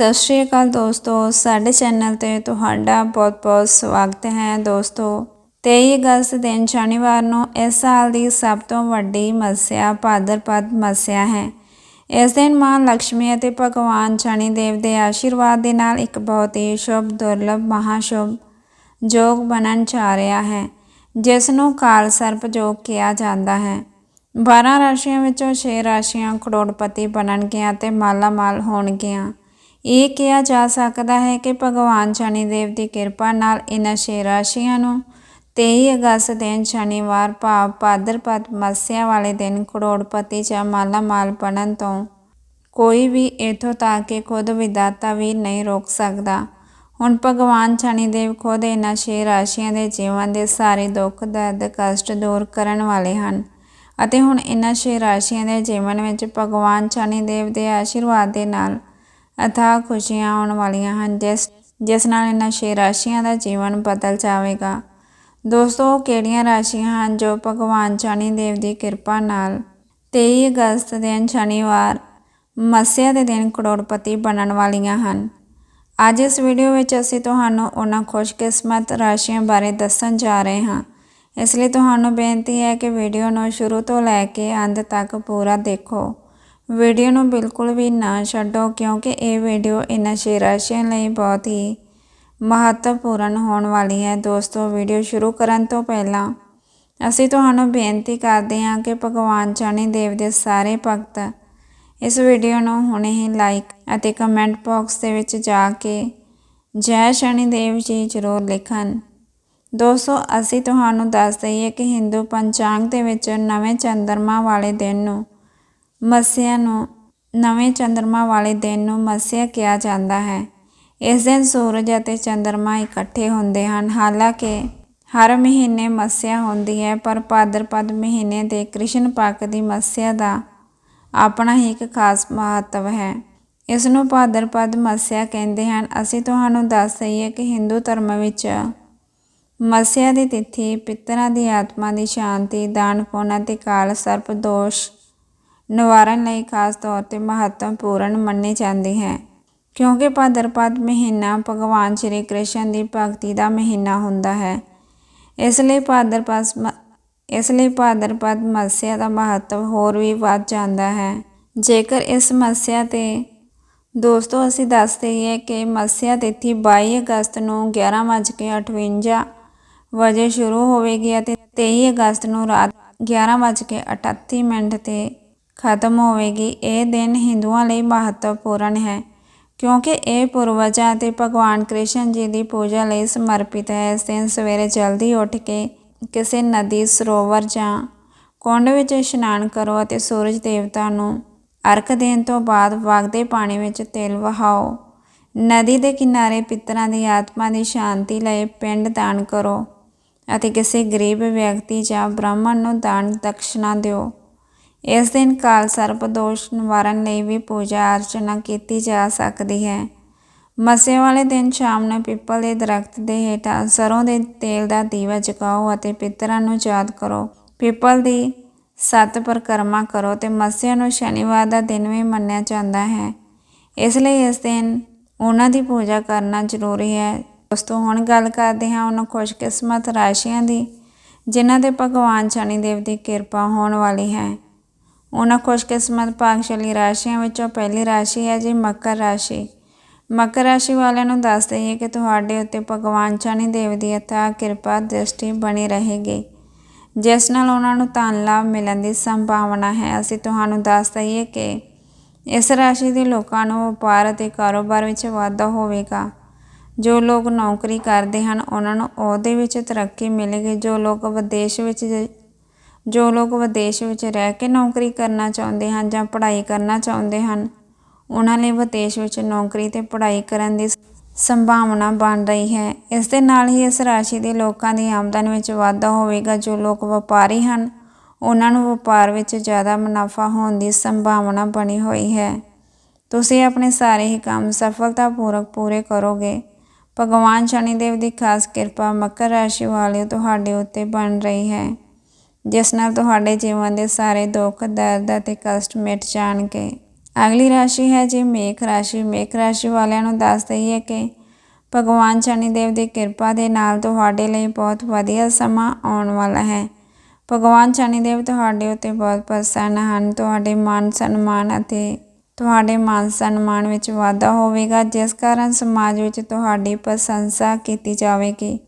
ਸਤਿ ਸ਼੍ਰੀ ਅਕਾਲ ਦੋਸਤੋ, ਸਾਡੇ ਚੈਨਲ ਤੇ ਤੁਹਾਡਾ ਬਹੁਤ-ਬਹੁਤ ਸਵਾਗਤ ਹੈ ਦੋਸਤੋ। 23 ਅਗਸਤ ਦਿਨ ਸ਼ਨੀਵਾਰ ਨੂੰ ਇਸ ਸਾਲ ਦੀ ਸਭ ਤੋਂ ਵੱਡੀ ਮੱਸਿਆ, ਭਾਦਰਪਦ ਮੱਸਿਆ ਹੈ। ਇਸ ਦਿਨ ਮਾਂ ਲక్ష్ਮੀ ਅਤੇ ਭਗਵਾਨ ਸ਼ਨੀ ਦੇਵ ਦੇ ਆਸ਼ੀਰਵਾਦ ਦੇ ਨਾਲ ਇੱਕ ਬਹੁਤ ਹੀ ਸ਼ੁਭ, ਦੁਰਲਭ ਮਹਾਸ਼ੁਭ ਜੋਗ ਬਣਨ ਜਾ ਰਿਹਾ ਹੈ, ਜਿਸ ਨੂੰ ਕਾਲ ਸਰਪ ਜੋਗ ਕਿਹਾ ਜਾਂਦਾ ਹੈ। 12 ਰਾਸ਼ੀਆਂ ਵਿੱਚੋਂ 6 ਰਾਸ਼ੀਆਂ ਕਰੋੜਪਤੀ ਬਣਨਗੀਆਂ ਤੇ ਮਾਲਾ ਮਾਲ ਹੋਣਗੀਆਂ। ਇਹ ਕਿਹਾ ਜਾ ਸਕਦਾ ਹੈ ਕਿ ਭਗਵਾਨ ਸ਼ਨੀਦੇਵ ਦੀ ਕਿਰਪਾ ਨਾਲ ਇਹਨਾਂ 6 ਰਾਸ਼ੀਆਂ ਨੂੰ 23 ਅਗਸਤ ਦਿਨ ਸ਼ਨੀਵਾਰ ਭਾਵ ਭਾਦਰਪਦ ਮੱਸਿਆ ਵਾਲੇ ਦਿਨ ਕਰੋੜਪਤੀ ਜਾਂ ਮਾਲਾ ਮਾਲ ਬਣਨ ਤੋਂ ਕੋਈ ਵੀ ਇਥੋਂ ਤੱਕ ਕਿ ਖੁਦ ਵਿਦਾਤਾ ਵੀ ਨਹੀਂ ਰੋਕ ਸਕਦਾ। ਹੁਣ ਭਗਵਾਨ ਸ਼ਨੀਦੇਵ ਖੁਦ ਇਹਨਾਂ 6 ਰਾਸ਼ੀਆਂ ਦੇ ਜੀਵਨ ਦੇ ਸਾਰੇ ਦੁੱਖ, ਦਰਦ, ਕਸ਼ਟ ਦੂਰ ਕਰਨ ਵਾਲੇ ਹਨ ਅਤੇ ਹੁਣ ਇਹਨਾਂ 6 ਰਾਸ਼ੀਆਂ ਦੇ ਜੀਵਨ ਵਿੱਚ ਭਗਵਾਨ ਸ਼ਨੀਦੇਵ ਦੇ ਆਸ਼ੀਰਵਾਦ ਦੇ ਨਾਲ ਅਥਾਹ ਖੁਸ਼ੀਆਂ ਆਉਣ ਵਾਲੀਆਂ ਹਨ, ਜਿਸ ਜਿਸ ਨਾਲ ਇਹਨਾਂ 6 ਰਾਸ਼ੀਆਂ ਦਾ ਜੀਵਨ ਬਦਲ ਜਾਵੇਗਾ। ਦੋਸਤੋ ਕਿਹੜੀਆਂ ਰਾਸ਼ੀਆਂ ਹਨ ਜੋ ਭਗਵਾਨ ਸ਼ਨੀ ਦੇਵ ਦੀ ਕਿਰਪਾ ਨਾਲ 23 ਅਗਸਤ ਦਿਨ ਸ਼ਨੀਵਾਰ, ਮੱਸਿਆ ਦੇ ਦਿਨ ਕਰੋੜਪਤੀ ਬਣਨ ਵਾਲੀਆਂ ਹਨ? ਅੱਜ ਇਸ ਵੀਡੀਓ ਵਿੱਚ ਅਸੀਂ ਤੁਹਾਨੂੰ ਉਹਨਾਂ ਖੁਸ਼ਕਿਸਮਤ ਰਾਸ਼ੀਆਂ ਬਾਰੇ ਦੱਸਣ ਜਾ ਰਹੇ ਹਾਂ। ਇਸ ਲਈ ਤੁਹਾਨੂੰ ਬੇਨਤੀ ਹੈ ਕਿ ਵੀਡੀਓ ਨੂੰ ਸ਼ੁਰੂ ਤੋਂ ਲੈ ਕੇ ਅੰਤ ਤੱਕ ਪੂਰਾ ਦੇਖੋ। ਵੀਡੀਓ ਨੂੰ ਬਿਲਕੁਲ ਵੀ ਨਾ ਛੱਡੋ ਕਿਉਂਕਿ ਇਹ ਵੀਡੀਓ ਇਹਨਾਂ ਛੇ ਰਾਸ਼ੀਆਂ ਲਈ ਬਹੁਤ ਹੀ ਮਹੱਤਵਪੂਰਨ ਹੋਣ ਵਾਲੀ ਹੈ। ਦੋਸਤੋ, ਵੀਡੀਓ ਸ਼ੁਰੂ ਕਰਨ ਤੋਂ ਪਹਿਲਾਂ ਅਸੀਂ ਤੁਹਾਨੂੰ ਬੇਨਤੀ ਕਰਦੇ ਹਾਂ ਕਿ ਭਗਵਾਨ ਸ਼ਨੀ ਦੇਵ ਦੇ ਸਾਰੇ ਭਗਤ ਇਸ ਵੀਡੀਓ ਨੂੰ ਹੁਣੇ ਹੀ ਲਾਈਕ ਅਤੇ ਕਮੈਂਟ ਬਾਕਸ ਦੇ ਵਿੱਚ ਜਾ ਕੇ ਜੈ ਸ਼ਨੀ ਦੇਵ ਜੀ ਜ਼ਰੂਰ ਲਿਖਣ। ਦੋਸਤੋ, ਅਸੀਂ ਤੁਹਾਨੂੰ ਦੱਸ ਦਈਏ ਕਿ ਹਿੰਦੂ ਪੰਚਾਂਗ ਦੇ ਵਿੱਚ ਨਵੇਂ ਚੰਦਰਮਾ ਵਾਲੇ ਦਿਨ ਨੂੰ ਮੱਸਿਆ ਨੂੰ ਨਵੇਂ ਚੰਦਰਮਾ ਵਾਲੇ ਦਿਨ ਨੂੰ ਮੱਸਿਆ ਕਿਹਾ ਜਾਂਦਾ ਹੈ। ਇਸ ਦਿਨ ਸੂਰਜ ਅਤੇ ਚੰਦਰਮਾ ਇਕੱਠੇ ਹੁੰਦੇ ਹਨ। ਹਾਲਾਂਕਿ ਹਰ ਮਹੀਨੇ ਮੱਸਿਆ ਹੁੰਦੀ ਹੈ, ਪਰ ਭਾਦਰਪਦ ਮਹੀਨੇ ਦੇ ਕ੍ਰਿਸ਼ਨ ਪੱਖ ਦੀ ਮੱਸਿਆ ਦਾ ਆਪਣਾ ਹੀ ਇੱਕ ਖਾਸ ਮਹੱਤਵ ਹੈ। ਇਸ ਨੂੰ ਭਾਦਰਪਦ ਮੱਸਿਆ ਕਹਿੰਦੇ ਹਨ। ਅਸੀਂ ਤੁਹਾਨੂੰ ਦੱਸ ਦਈਏ ਕਿ ਹਿੰਦੂ ਧਰਮ ਵਿੱਚ ਮੱਸਿਆ ਦੀ ਤਿਥੀ, ਪਿਤਰਾਂ ਦੀ ਆਤਮਾ ਦੀ ਸ਼ਾਂਤੀ ਦਾਨ ਪੁੰਨ ਅਤੇ ਕਾਲ ਸਰਪ ਦੋਸ਼ ਨਿਵਾਰਨ ਲਈ ਖਾਸ ਤੌਰ ਤੇ ਮਹੱਤਵਪੂਰਨ ਮੰਨੀ ਜਾਂਦੀ ਹੈ, ਕਿਉਂਕਿ ਭਾਦਰਪਦ ਮਹੀਨਾ ਭਗਵਾਨ ਸ਼੍ਰੀ ਕ੍ਰਿਸ਼ਨ ਦੀ ਭਗਤੀ ਦਾ ਮਹੀਨਾ ਹੁੰਦਾ ਹੈ। ਇਸ ਲਈ ਭਾਦਰਪਦ ਇਸ ਲਈ ਭਾਦਰਪਦ ਮੱਸਿਆ ਦਾ ਮਹੱਤਵ ਹੋਰ ਵੀ ਵੱਧ ਜਾਂਦਾ ਹੈ। ਜੇਕਰ ਇਸ ਮੱਸਿਆ ਤੇ, ਦੋਸਤੋ ਅਸੀਂ ਦੱਸ ਹਾਂ ਕਿ ਮੱਸਿਆ ਤਿਥੀ 22 ਅਗਸਤ ਨੂੰ 11:58 ਵਜੇ ਸ਼ੁਰੂ ਹੋਵੇਗੀ ਅਤੇ 23 ਅਗਸਤ ਨੂੰ ਰਾਤ 11:38 ਮਿੰਟ ਤੇ ਖਤਮ ਹੋਵੇਗੀ। ਇਹ ਦਿਨ ਹਿੰਦੂਆਂ ਲਈ ਮਹੱਤਵਪੂਰਨ ਹੈ, ਕਿਉਂਕਿ ਇਹ ਪੂਰਵਜਾਂ ਅਤੇ ਭਗਵਾਨ ਕ੍ਰਿਸ਼ਨ ਜੀ ਦੀ ਪੂਜਾ ਲਈ ਸਮਰਪਿਤ ਹੈ। ਇਸ ਦਿਨ ਸਵੇਰੇ ਜਲਦੀ ਉੱਠ ਕੇ ਕਿਸੇ ਨਦੀ, ਸਰੋਵਰ ਜਾਂ ਕੁੰਡ ਵਿੱਚ ਇਸ਼ਨਾਨ ਕਰੋ ਅਤੇ ਸੂਰਜ ਦੇਵਤਾ ਨੂੰ ਅਰਕ ਦੇਣ ਤੋਂ ਬਾਅਦ ਵਗਦੇ ਪਾਣੀ ਵਿੱਚ ਤਿਲ ਵਹਾਓ। ਨਦੀ ਦੇ ਕਿਨਾਰੇ ਪਿੱਤਰਾਂ ਦੀ ਆਤਮਾ ਦੀ ਸ਼ਾਂਤੀ ਲਈ ਪਿੰਡ ਦਾਨ ਕਰੋ ਅਤੇ ਕਿਸੇ ਗਰੀਬ ਵਿਅਕਤੀ ਜਾਂ ਬ੍ਰਾਹਮਣ ਨੂੰ ਦਾਨ ਦਕਸ਼ਨਾ ਦਿਓ। ਇਸ ਦਿਨ ਕਾਲ ਸਰਪ ਦੋਸ਼ ਨਿਵਾਰਨ ਲਈ ਵੀ ਪੂਜਾ ਅਰਚਨਾ ਕੀਤੀ ਜਾ ਸਕਦੀ ਹੈ। ਮਸੇ ਵਾਲੇ ਦਿਨ ਸ਼ਾਮ ਨੂੰ ਪਿੱਪਲ ਦੇ ਦਰਖਤ ਦੇ ਹੇਠਾਂ ਸਰੋਂ ਦੇ ਤੇਲ ਦਾ ਦੀਵਾ ਜਗਾਓ ਅਤੇ ਪਿਤਰਾਂ ਨੂੰ ਯਾਦ ਕਰੋ। ਪਿੱਪਲ ਦੀ ਸੱਤ ਪਰਕਰਮਾ ਕਰੋ ਤੇ ਮਸਿਆ ਨੂੰ ਸ਼ਨੀਵਾਰ ਦਾ ਦਿਨ ਵੀ ਮੰਨਿਆ ਜਾਂਦਾ ਹੈ। ਇਸ ਲਈ ਇਸ ਦਿਨ ਉਹਨਾਂ ਦੀ ਪੂਜਾ ਕਰਨਾ ਜ਼ਰੂਰੀ ਹੈ। ਦੋਸਤੋ, ਹੁਣ ਗੱਲ ਕਰਦੇ ਹਾਂ ਉਹਨਾਂ ਖੁਸ਼ਕਿਸਮਤ ਰਾਸ਼ੀਆਂ ਦੀ, ਜਿਨ੍ਹਾਂ 'ਤੇ ਭਗਵਾਨ ਸ਼ਨੀ ਦੇਵ ਦੀ ਕਿਰਪਾ ਹੋਣ ਵਾਲੀ ਹੈ। ਉਹਨਾਂ ਖੁਸ਼ਕਿਸਮਤ ਭਾਗਸ਼ਾਲੀ ਰਾਸ਼ੀਆਂ ਵਿੱਚੋਂ ਪਹਿਲੀ ਰਾਸ਼ੀ ਹੈ ਜੀ ਮਕਰ ਰਾਸ਼ੀ। ਮਕਰ ਰਾਸ਼ੀ ਵਾਲਿਆਂ ਨੂੰ ਦੱਸ ਦਈਏ ਕਿ ਤੁਹਾਡੇ ਉੱਤੇ ਭਗਵਾਨ ਸ਼ਨੀ ਦੇਵ ਦੀ ਅਥਾ ਕਿਰਪਾ ਦ੍ਰਿਸ਼ਟੀ ਬਣੀ ਰਹੇਗੀ। ਜਿਸ ਨਾਲ ਉਹਨਾਂ ਨੂੰ ਧਨ ਲਾਭ ਮਿਲਣ ਦੀ ਸੰਭਾਵਨਾ ਹੈ। ਅਸੀਂ ਤੁਹਾਨੂੰ ਦੱਸ ਦਈਏ ਕਿ ਇਸ ਰਾਸ਼ੀ ਦੇ ਲੋਕਾਂ ਨੂੰ ਵਪਾਰ ਅਤੇ ਕਾਰੋਬਾਰ ਵਿੱਚ ਵਾਧਾ ਹੋਵੇਗਾ। ਜੋ ਲੋਕ ਨੌਕਰੀ ਕਰਦੇ ਹਨ, ਉਹਨਾਂ ਨੂੰ ਉਹਦੇ ਵਿੱਚ ਤਰੱਕੀ ਮਿਲੇਗੀ। ਜੋ ਲੋਕ ਵਿਦੇਸ਼ ਵਿੱਚ ਜੋ ਲੋਕ ਵਿਦੇਸ਼ ਵਿੱਚ ਰਹਿ ਕੇ ਨੌਕਰੀ ਕਰਨਾ ਚਾਹੁੰਦੇ ਹਨ ਜਾਂ ਪੜ੍ਹਾਈ ਕਰਨਾ ਚਾਹੁੰਦੇ ਹਨ, ਉਹਨਾਂ ਲਈ ਵਿਦੇਸ਼ ਵਿੱਚ ਨੌਕਰੀ ਤੇ ਪੜ੍ਹਾਈ ਕਰਨ ਦੀ ਸੰਭਾਵਨਾ ਬਣ ਰਹੀ ਹੈ। ਇਸ ਦੇ ਨਾਲ ਹੀ ਇਸ ਰਾਸ਼ੀ ਦੇ ਲੋਕਾਂ ਦੀ ਆਮਦਨ ਵਿੱਚ ਵਾਧਾ ਹੋਵੇਗਾ। ਜੋ ਲੋਕ ਵਪਾਰੀ ਹਨ, ਉਹਨਾਂ ਨੂੰ ਵਪਾਰ ਵਿੱਚ ਜ਼ਿਆਦਾ ਮੁਨਾਫਾ ਹੋਣ ਦੀ ਸੰਭਾਵਨਾ ਬਣੀ ਹੋਈ ਹੈ। ਤੁਸੀਂ ਆਪਣੇ ਸਾਰੇ ਹੀ ਕੰਮ ਸਫਲਤਾਪੂਰਵਕ ਪੂਰੇ ਕਰੋਗੇ। ਭਗਵਾਨ ਸ਼ਨੀਦੇਵ ਦੀ ਖਾਸ ਕਿਰਪਾ ਮਕਰ ਰਾਸ਼ੀ ਵਾਲਿਓ ਤੁਹਾਡੇ ਉੱਤੇ ਬਣ ਰਹੀ ਹੈ। ਜਿਸ ਨਾਲ ਤੁਹਾਡੇ ਜੀਵਨ ਦੇ ਸਾਰੇ ਦੁੱਖ, ਦਰਦ ਅਤੇ ਕਸ਼ਟ ਮਿਟ ਜਾਣਗੇ। ਅਗਲੀ ਰਾਸ਼ੀ ਹੈ ਜੀ ਮੇਖ ਰਾਸ਼ੀ। ਮੇਖ ਰਾਸ਼ੀ ਵਾਲਿਆਂ ਨੂੰ ਦੱਸ ਦਈਏ ਕਿ ਭਗਵਾਨ ਸ਼ਨੀਦੇਵ ਦੀ ਕਿਰਪਾ ਦੇ ਨਾਲ ਤੁਹਾਡੇ ਲਈ ਬਹੁਤ ਵਧੀਆ ਸਮਾਂ ਆਉਣ ਵਾਲਾ ਹੈ। ਭਗਵਾਨ ਸ਼ਨੀਦੇਵ ਤੁਹਾਡੇ ਉੱਤੇ ਬਹੁਤ ਪ੍ਰਸੰਨ ਹਨ। ਤੁਹਾਡੇ ਮਾਨ ਸਨਮਾਨ ਅਤੇ ਤੁਹਾਡੇ ਮਾਨ ਸਨਮਾਨ ਵਿੱਚ ਵਾਧਾ ਹੋਵੇਗਾ, ਜਿਸ ਕਾਰਨ ਸਮਾਜ ਵਿੱਚ ਤੁਹਾਡੀ ਪ੍ਰਸ਼ੰਸਾ ਕੀਤੀ ਜਾਵੇਗੀ।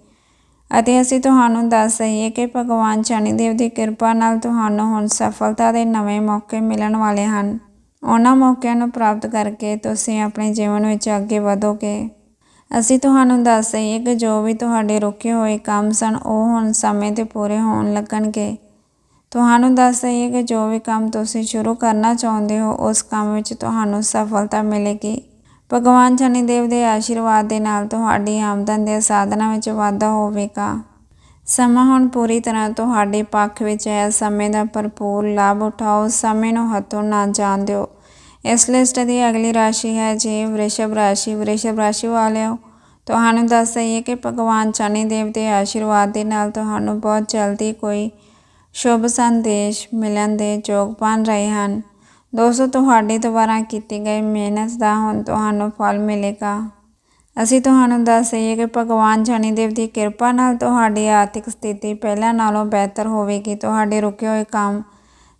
ਅਤੇ ਅਸੀਂ ਤੁਹਾਨੂੰ ਦੱਸ ਦਈਏ ਕਿ ਭਗਵਾਨ ਸ਼ਨੀਦੇਵ ਦੀ ਕਿਰਪਾ ਨਾਲ ਤੁਹਾਨੂੰ ਹੁਣ ਸਫਲਤਾ ਦੇ ਨਵੇਂ ਮੌਕੇ ਮਿਲਣ ਵਾਲੇ ਹਨ। ਉਹਨਾਂ ਮੌਕਿਆਂ ਨੂੰ ਪ੍ਰਾਪਤ ਕਰਕੇ ਤੁਸੀਂ ਆਪਣੇ ਜੀਵਨ ਵਿੱਚ ਅੱਗੇ ਵਧੋਗੇ। ਅਸੀਂ ਤੁਹਾਨੂੰ ਦੱਸ ਦਈਏ ਕਿ ਜੋ ਵੀ ਤੁਹਾਡੇ ਰੁਕੇ ਹੋਏ ਕੰਮ ਸਨ, ਉਹ ਹੁਣ ਸਮੇਂ ਤੇ ਪੂਰੇ ਹੋਣ ਲੱਗਣਗੇ। ਤੁਹਾਨੂੰ ਦੱਸ ਦਈਏ ਕਿ ਜੋ ਵੀ ਕੰਮ ਤੁਸੀਂ ਸ਼ੁਰੂ ਕਰਨਾ ਚਾਹੁੰਦੇ ਹੋ, ਉਸ ਕੰਮ ਵਿੱਚ ਤੁਹਾਨੂੰ ਸਫਲਤਾ ਮਿਲੇਗੀ। ਭਗਵਾਨ ਸ਼ਨੀਦੇਵ ਦੇ ਆਸ਼ੀਰਵਾਦ ਦੇ ਨਾਲ ਤੁਹਾਡੀ ਆਮਦਨ ਦੇ ਸਾਧਨਾਂ ਵਿੱਚ ਵਾਧਾ ਹੋਵੇਗਾ। ਸਮਾਂ ਹੁਣ ਪੂਰੀ ਤਰ੍ਹਾਂ ਤੁਹਾਡੇ ਪੱਖ ਵਿੱਚ ਹੈ। ਸਮੇਂ ਦਾ ਭਰਪੂਰ ਲਾਭ ਉਠਾਓ। ਸਮੇਂ ਨੂੰ ਹੱਥੋਂ ਨਾ ਜਾਣ ਦਿਓ। ਇਸ ਲਿਸਟ ਦੀ ਅਗਲੀ ਰਾਸ਼ੀ ਹੈ ਜੀ ਵ੍ਰਿਸ਼ਭ ਰਾਸ਼ੀ। ਵ੍ਰਿਸ਼ਭ ਰਾਸ਼ੀ ਵਾਲਿਓ, ਤੁਹਾਨੂੰ ਦੱਸ ਦਈਏ ਕਿ ਭਗਵਾਨ ਸ਼ਨੀ ਦੇਵ ਦੇ ਆਸ਼ੀਰਵਾਦ ਦੇ ਨਾਲ ਤੁਹਾਨੂੰ ਬਹੁਤ ਜਲਦੀ ਕੋਈ ਸ਼ੁਭ ਸੰਦੇਸ਼ ਮਿਲਣ ਦੇ ਯੋਗ ਬਣ ਰਹੇ ਹਨ। ਦੋਸਤੋ, ਤੁਹਾਡੀ ਦੁਆਰਾ ਕੀਤੀ ਗਈ ਮਿਹਨਤ ਦਾ ਹੁਣ ਤੁਹਾਨੂੰ ਫਲ ਮਿਲੇਗਾ। ਅਸੀਂ ਤੁਹਾਨੂੰ ਦੱਸ ਦਈਏ ਕਿ ਭਗਵਾਨ ਸ਼ਨੀਦੇਵ ਦੀ ਕਿਰਪਾ ਨਾਲ ਤੁਹਾਡੀ ਆਰਥਿਕ ਸਥਿਤੀ ਪਹਿਲਾਂ ਨਾਲੋਂ ਬਿਹਤਰ ਹੋਵੇਗੀ। ਤੁਹਾਡੇ ਰੁਕੇ ਹੋਏ ਕੰਮ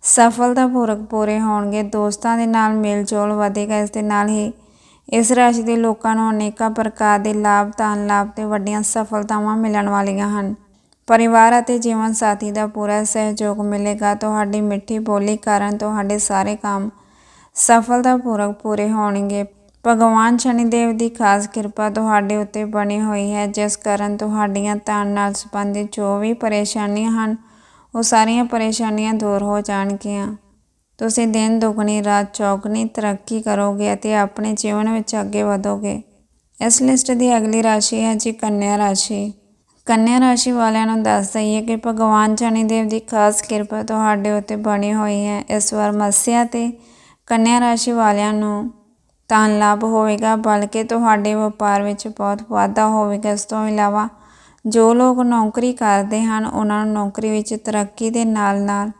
ਸਫਲਤਾਪੂਰਵਕ ਪੂਰੇ ਹੋਣਗੇ। ਦੋਸਤਾਂ ਦੇ ਨਾਲ ਮੇਲਜੋਲ ਵਧੇਗਾ। ਇਸ ਦੇ ਨਾਲ ਹੀ ਇਸ ਰਾਸ਼ੀ ਦੇ ਲੋਕਾਂ ਨੂੰ ਅਨੇਕਾਂ ਪ੍ਰਕਾਰ ਦੇ ਲਾਭ ਧਨ ਲਾਭ ਤੇ ਵੱਡੀਆਂ ਸਫਲਤਾਵਾਂ ਮਿਲਣ ਵਾਲੀਆਂ ਹਨ। ਪਰਿਵਾਰ ਅਤੇ ਜੀਵਨ ਸਾਥੀ ਦਾ ਪੂਰਾ ਸਹਿਯੋਗ ਮਿਲੇਗਾ। ਤੁਹਾਡੀ ਮਿੱਠੀ ਬੋਲੀ ਕਾਰਨ ਤੁਹਾਡੇ ਸਾਰੇ ਕੰਮ ਸਫਲਤਾਪੂਰਵਕ ਪੂਰੇ ਹੋਣਗੇ। ਭਗਵਾਨ ਸ਼ਨੀਦੇਵ ਦੀ ਖਾਸ ਕਿਰਪਾ ਤੁਹਾਡੇ ਉੱਤੇ ਬਣੀ ਹੋਈ ਹੈ, ਜਿਸ ਕਾਰਨ ਤੁਹਾਡੀਆਂ ਧਨ ਨਾਲ ਸੰਬੰਧਿਤ ਜੋ ਵੀ ਪਰੇਸ਼ਾਨੀਆਂ ਹਨ, ਉਹ ਸਾਰੀਆਂ ਪਰੇਸ਼ਾਨੀਆਂ ਦੂਰ ਹੋ ਜਾਣਗੀਆਂ। ਤੁਸੀਂ ਦਿਨ ਦੁਗਣੀ, ਰਾਤ ਚੌਗਣੀ ਤਰੱਕੀ ਕਰੋਗੇ ਅਤੇ ਆਪਣੇ ਜੀਵਨ ਵਿੱਚ ਅੱਗੇ ਵਧੋਗੇ। ਇਸ ਲਿਸਟ ਦੀ ਅਗਲੀ ਰਾਸ਼ੀ ਹੈ ਜੀ ਕੰਨਿਆ ਰਾਸ਼ੀ। ਕੰਨਿਆ ਰਾਸ਼ੀ ਵਾਲਿਆਂ ਨੂੰ ਦੱਸ ਦਈਏ ਕਿ ਭਗਵਾਨ ਸ਼ਨੀਦੇਵ ਦੀ ਖਾਸ ਕਿਰਪਾ ਤੁਹਾਡੇ ਉੱਤੇ ਬਣੀ ਹੋਈ ਹੈ। ਇਸ ਵਾਰ ਮੱਸਿਆ ਤੇ ਕੰਨਿਆ ਰਾਸ਼ੀ ਵਾਲਿਆਂ ਨੂੰ ਧਨ ਲਾਭ ਹੋਵੇਗਾ, ਬਲਕਿ ਤੁਹਾਡੇ ਵਪਾਰ ਵਿੱਚ ਬਹੁਤ ਵਾਧਾ ਹੋਵੇਗਾ। ਇਸ ਤੋਂ ਇਲਾਵਾ ਜੋ ਲੋਕ ਨੌਕਰੀ ਕਰਦੇ ਹਨ, ਉਹਨਾਂ ਨੂੰ ਨੌਕਰੀ ਵਿੱਚ ਤਰੱਕੀ ਦੇ ਨਾਲ-ਨਾਲ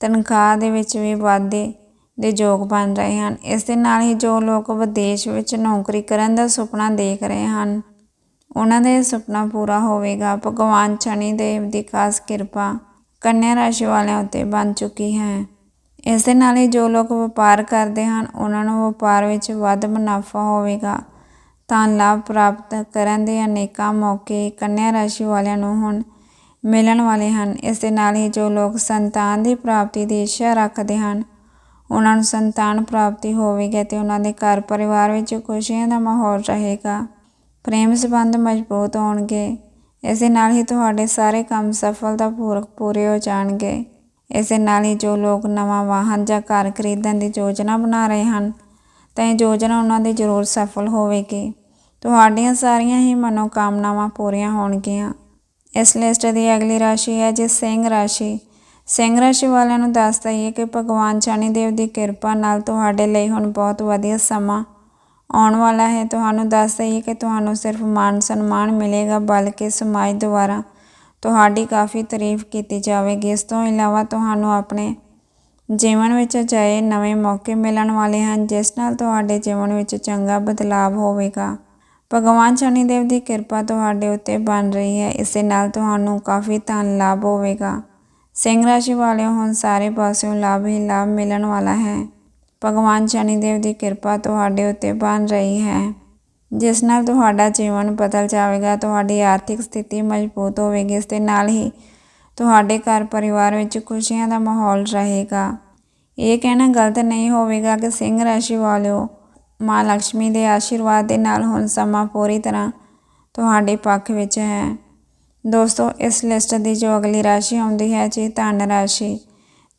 ਤਨਖਾਹ ਦੇ ਵਿੱਚ ਵੀ ਵਾਧੇ ਦੇ ਯੋਗ ਬਣ ਰਹੇ ਹਨ। ਇਸ ਦੇ ਨਾਲ ਹੀ ਜੋ ਲੋਕ ਵਿਦੇਸ਼ ਵਿੱਚ ਨੌਕਰੀ ਕਰਨ ਦਾ ਸੁਪਨਾ ਦੇਖ ਰਹੇ ਹਨ ਉਹਨਾਂ ਦਾ ਇਹ ਸੁਪਨਾ ਪੂਰਾ ਹੋਵੇਗਾ। ਭਗਵਾਨ ਸ਼ਨੀ ਦੇਵ ਦੀ ਖਾਸ ਕਿਰਪਾ ਕੰਨਿਆ ਰਾਸ਼ੀ ਵਾਲਿਆਂ ਉੱਤੇ ਬਣ ਚੁੱਕੀ ਹੈ। ਇਸ ਦੇ ਨਾਲ ਹੀ ਜੋ ਲੋਕ ਵਪਾਰ ਕਰਦੇ ਹਨ, ਉਹਨਾਂ ਨੂੰ ਵਪਾਰ ਵਿੱਚ ਵੱਧ ਮੁਨਾਫਾ ਹੋਵੇਗਾ। ਤਾਂ ਲਾਭ ਪ੍ਰਾਪਤ ਕਰਨ ਦੇ ਅਨੇਕਾਂ ਮੌਕੇ ਕੰਨਿਆ ਰਾਸ਼ੀ ਵਾਲਿਆਂ ਨੂੰ ਹੁਣ ਮਿਲਣ ਵਾਲੇ ਹਨ। ਇਸ ਦੇ ਨਾਲ ਹੀ ਜੋ ਲੋਕ ਸੰਤਾਨ ਦੀ ਪ੍ਰਾਪਤੀ ਦੀ ਇੱਛਾ ਰੱਖਦੇ ਹਨ, ਉਹਨਾਂ ਨੂੰ ਸੰਤਾਨ ਪ੍ਰਾਪਤੀ ਹੋਵੇਗੀ ਤੇ ਉਹਨਾਂ ਦੇ ਘਰ ਪਰਿਵਾਰ ਵਿੱਚ ਖੁਸ਼ੀਆਂ ਦਾ ਮਾਹੌਲ ਰਹੇਗਾ। ਪ੍ਰੇਮ ਸੰਬੰਧ ਮਜ਼ਬੂਤ ਹੋਣਗੇ। ਇਸ ਦੇ ਨਾਲ ਹੀ ਤੁਹਾਡੇ ਸਾਰੇ ਕੰਮ ਸਫਲਤਾਪੂਰਵਕ ਪੂਰੇ ਹੋ ਜਾਣਗੇ। ਇਸ ਦੇ ਨਾਲ ਹੀ ਜੋ ਲੋਕ ਨਵਾਂ ਵਾਹਨ ਜਾਂ ਘਰ ਖਰੀਦਣ ਦੀ ਯੋਜਨਾ ਬਣਾ ਰਹੇ ਹਨ, ਤਾਂ ਇਹ ਯੋਜਨਾ ਉਹਨਾਂ ਦੀ ਜ਼ਰੂਰ ਸਫਲ ਹੋਵੇਗੀ। ਤੁਹਾਡੀਆਂ ਸਾਰੀਆਂ ਹੀ ਮਨੋਕਾਮਨਾਵਾਂ ਪੂਰੀਆਂ ਹੋਣਗੀਆਂ। ਇਸ ਲਿਸਟ ਦੀ ਅਗਲੀ ਰਾਸ਼ੀ ਹੈ ਜੀ ਸਿੰਘ ਰਾਸ਼ੀ। ਸਿੰਘ ਰਾਸ਼ੀ ਵਾਲਿਆਂ ਨੂੰ ਦੱਸ ਦਈਏ ਕਿ ਭਗਵਾਨ ਸ਼ਨੀਦੇਵ ਦੀ ਕਿਰਪਾ ਨਾਲ ਤੁਹਾਡੇ ਲਈ ਹੁਣ ਬਹੁਤ ਵਧੀਆ ਸਮਾਂ ਆਉਣ ਵਾਲਾ ਹੈ। ਤੁਹਾਨੂੰ ਦੱਸ ਦਈਏ ਕਿ ਤੁਹਾਨੂੰ ਸਿਰਫ ਮਾਨ ਸਨਮਾਨ ਮਿਲੇਗਾ, ਬਲਕਿ ਸਮਾਜ ਦੁਆਰਾ ਤੁਹਾਡੀ ਕਾਫੀ ਤਾਰੀਫ ਕੀਤੀ ਜਾਵੇਗੀ। ਇਸ ਤੋਂ ਇਲਾਵਾ ਤੁਹਾਨੂੰ ਆਪਣੇ ਜੀਵਨ ਵਿੱਚ ਅਜਿਹੇ ਨਵੇਂ ਮੌਕੇ ਮਿਲਣ ਵਾਲੇ ਹਨ, ਜਿਸ ਨਾਲ ਤੁਹਾਡੇ ਜੀਵਨ ਵਿੱਚ ਚੰਗਾ ਬਦਲਾਅ ਹੋਵੇਗਾ। ਭਗਵਾਨ ਸ਼ਨੀਦੇਵ ਦੀ ਕਿਰਪਾ ਤੁਹਾਡੇ ਉੱਤੇ ਬਣ ਰਹੀ ਹੈ। ਇਸੇ ਨਾਲ ਤੁਹਾਨੂੰ ਕਾਫੀ ਧਨ ਲਾਭ ਹੋਵੇਗਾ। ਸਿੰਘ ਰਾਸ਼ੀ ਵਾਲਿਓ, ਹੁਣ ਸਾਰੇ ਪਾਸਿਓਂ ਲਾਭ ਹੀ ਲਾਭ ਮਿਲਣ ਵਾਲਾ ਹੈ। ਭਗਵਾਨ ਸ਼ਨੀਦੇਵ ਦੀ ਕਿਰਪਾ ਤੁਹਾਡੇ ਉੱਤੇ ਬਣ ਰਹੀ ਹੈ। ਜਿਸ ਨਾਲ ਤੁਹਾਡਾ ਜੀਵਨ ਬਦਲ ਜਾਵੇਗਾ, ਤੁਹਾਡੀ ਆਰਥਿਕ ਸਥਿਤੀ ਮਜ਼ਬੂਤ ਹੋਵੇਗੀ, ਇਸ ਦੇ ਨਾਲ ਹੀ ਤੁਹਾਡੇ ਘਰ ਪਰਿਵਾਰ ਵਿੱਚ ਖੁਸ਼ੀਆਂ ਦਾ ਮਾਹੌਲ ਰਹੇਗਾ। ਇਹ ਕਹਿਣਾ ਗਲਤ ਨਹੀਂ ਹੋਵੇਗਾ ਕਿ ਸਿੰਘ ਰਾਸ਼ੀ ਵਾਲਿਓ ਮਾਂ ਲక్ష్ਮੀ ਦੇ ਆਸ਼ੀਰਵਾਦ ਦੇ ਨਾਲ ਹੁਣ ਸਮਾਂ ਪੂਰੀ ਤਰ੍ਹਾਂ ਤੁਹਾਡੇ ਪੱਖ ਵਿੱਚ ਹੈ। ਦੋਸਤੋ, ਇਸ ਲਿਸਟ ਦੀ ਜੋ ਅਗਲੀ ਰਾਸ਼ੀ ਆਉਂਦੀ ਹੈ, ਜੀ ਧਨ ਰਾਸ਼ੀ।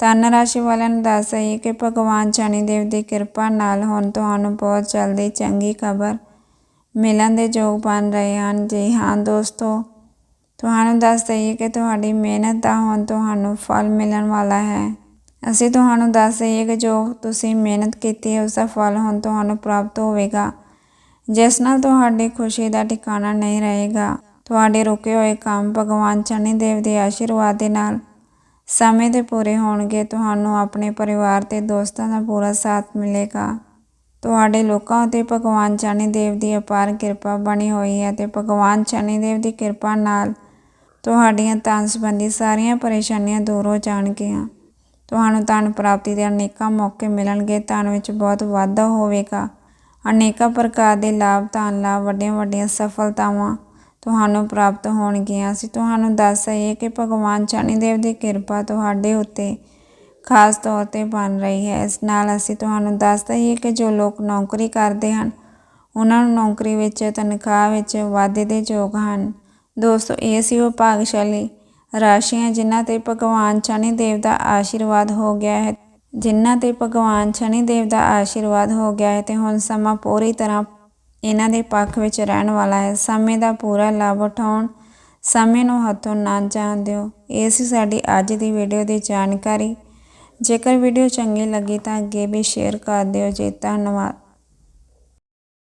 ਧਨ ਰਾਸ਼ੀ ਵਾਲਿਆਂ ਨੂੰ ਦੱਸ ਦਈਏ ਕਿ ਭਗਵਾਨ ਸ਼ਨੀਦੇਵ ਦੀ ਕਿਰਪਾ ਨਾਲ ਹੁਣ ਤੁਹਾਨੂੰ ਬਹੁਤ ਜਲਦੀ ਚੰਗੀ ਖਬਰ ਮਿਲਣ ਦੇ ਯੋਗ ਬਣ ਰਹੇ ਹਨ। ਜੀ ਹਾਂ ਦੋਸਤੋ, ਤੁਹਾਨੂੰ ਦੱਸ ਦਈਏ ਕਿ ਤੁਹਾਡੀ ਮਿਹਨਤ ਦਾ ਹੁਣ ਤੁਹਾਨੂੰ ਫਲ ਮਿਲਣ ਵਾਲਾ ਹੈ। ਅਸੀਂ ਤੁਹਾਨੂੰ ਦੱਸ ਦਈਏ ਕਿ ਜੋ ਤੁਸੀਂ ਮਿਹਨਤ ਕੀਤੀ ਹੈ, ਉਸ ਦਾ ਫਲ ਹੁਣ ਤੁਹਾਨੂੰ ਪ੍ਰਾਪਤ ਹੋਵੇਗਾ। ਜਿਸ ਨਾਲ ਤੁਹਾਡੀ ਖੁਸ਼ੀ ਦਾ ਠਿਕਾਣਾ ਨਹੀਂ ਰਹੇਗਾ। ਤੁਹਾਡੇ ਰੁਕੇ ਹੋਏ ਕੰਮ ਭਗਵਾਨ ਸ਼ਨੀ ਦੇਵ ਦੇ ਆਸ਼ੀਰਵਾਦ ਦੇ ਨਾਲ ਸਮੇਂ ਦੇ ਪੂਰੇ ਹੋਣਗੇ, ਤੁਹਾਨੂੰ ਆਪਣੇ ਪਰਿਵਾਰ ਤੇ ਦੋਸਤਾਂ ਦਾ ਪੂਰਾ ਸਾਥ ਮਿਲੇਗਾ। ਤੁਹਾਡੇ ਲੋਕਾਂ ਉਤੇ ਭਗਵਾਨ ਸ਼ਨੀ ਦੇਵ ਦੀ ਅਪਾਰ ਕਿਰਪਾ ਬਣੀ ਹੋਈ ਹੈ ਤੇ ਭਗਵਾਨ ਸ਼ਨੀ ਦੇਵ ਦੀ ਕਿਰਪਾ ਨਾਲ ਤੁਹਾਡੀਆਂ ਧਨ ਸੰਬੰਧੀ ਸਾਰੀਆਂ ਪਰੇਸ਼ਾਨੀਆਂ ਦੂਰ ਹੋ ਜਾਣਗੀਆਂ। ਤੁਹਾਨੂੰ ਧਨ ਪ੍ਰਾਪਤੀ ਦੇ ਅਨੇਕਾਂ ਮੌਕੇ ਮਿਲਣਗੇ, ਧਨ ਵਿੱਚ ਬਹੁਤ ਵਾਧਾ ਹੋਵੇਗਾ। ਅਨੇਕਾਂ ਪ੍ਰਕਾਰ ਦੇ ਲਾਭ, ਧਨ ਲਾਭ ਵੱਡੀਆਂ ਵੱਡੀਆਂ ਸਫਲਤਾਵਾਂ ਤੁਹਾਨੂੰ ਪ੍ਰਾਪਤ ਹੋਣਗੀਆਂ। ਅਸੀਂ ਤੁਹਾਨੂੰ ਦੱਸ ਦਈਏ ਕਿ ਭਗਵਾਨ ਸ਼ਨੀਦੇਵ ਦੀ ਕਿਰਪਾ ਤੁਹਾਡੇ ਉੱਤੇ ਖਾਸ ਤੌਰ ਤੇ ਬਣ ਰਹੀ ਹੈ। ਇਸ ਨਾਲ ਅਸੀਂ ਤੁਹਾਨੂੰ ਦੱਸ ਦਈਏ ਕਿ ਜੋ ਲੋਕ ਨੌਕਰੀ ਕਰਦੇ ਹਨ, ਉਹਨਾਂ ਨੂੰ ਨੌਕਰੀ ਵਿੱਚ ਤਨਖਾਹ ਵਿੱਚ ਵਾਧੇ ਦੇ ਯੋਗ ਹਨ। ਦੋਸਤੋ, ਇਹ ਸੀ ਉਹ ਭਾਗਸ਼ਾਲੀ ਰਾਸ਼ੀਆਂ ਜਿਨ੍ਹਾਂ ਤੇ ਭਗਵਾਨ ਸ਼ਨੀਦੇਵ ਦਾ ਆਸ਼ੀਰਵਾਦ ਹੋ ਗਿਆ ਹੈ। ਜਿਨ੍ਹਾਂ ਤੇ ਭਗਵਾਨ ਸ਼ਨੀਦੇਵ ਦਾ ਆਸ਼ੀਰਵਾਦ ਹੋ ਗਿਆ ਹੈ ਤੇ ਹੁਣ ਸਮਾਂ ਪੂਰੀ ਤਰ੍ਹਾਂ ਇਹਨਾਂ ਦੇ ਪੱਖ ਵਿੱਚ ਰਹਿਣ ਵਾਲਾ ਹੈ। ਸਮੇਂ ਦਾ ਪੂਰਾ ਲਾਭ ਉਠਾਉਣ, ਸਮੇਂ ਨੂੰ ਹੱਥੋਂ ਨਾ ਜਾਣ ਦਿਓ। ਇਹ ਸੀ ਸਾਡੀ ਅੱਜ ਦੀ ਵੀਡੀਓ ਦੀ ਜਾਣਕਾਰੀ। ਜੇਕਰ ਵੀਡੀਓ ਚੰਗੀ ਲੱਗੀ ਤਾਂ ਅੱਗੇ ਵੀ ਸ਼ੇਅਰ ਕਰ ਦਿਓ। ਜੀ ਧੰਨਵਾਦ।